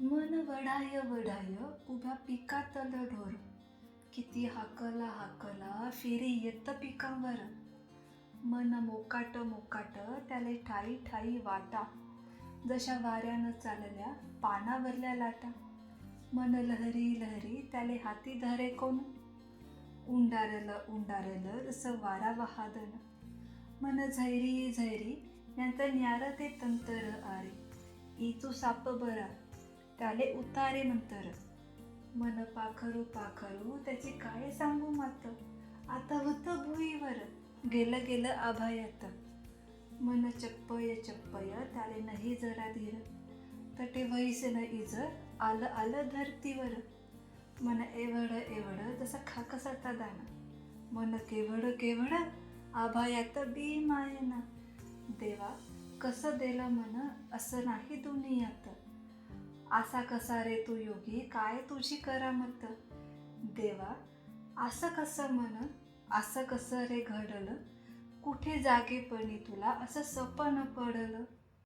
मन वडाय वडाय उभ्या पिकातल ढोर. किती हाकला हाकला फेरी येत पिकांवर. मन मोकाट मोकाट त्याले ठाई ठाई वाटा. जशा वाऱ्यानं चालल्या पानावरल्या लाटा. मन लहरी लहरी त्याले हाती धरे कोण? उंडारलं उंडारलं रस वारा वहादन. मन झैरी झैरी नंतर न्यार ते तंतर आरे. इचू साप बरा त्याले उतारे नंतर. मन पाखरू पाखरू त्याची काय सांगू मात? आता होतं भुईवर. गेलं गेलं आभायात मन चप्पय चप्पय त्याले नाही जरा धीर. तटे वैस न इज आलं आलं धरतीवर. मन एवढ एवढ जसा खाकसाता दाना. मन केवढ केवढ आभायात बी मायना देवा कसं दिलं मन असं नाही दुनियात. असा कसा रे तू योगी? काय तुझी करामत? देवा असं कसं मन असं कसं रे घडलं? कुठे जागेपणी तुला असं सपन पडलं?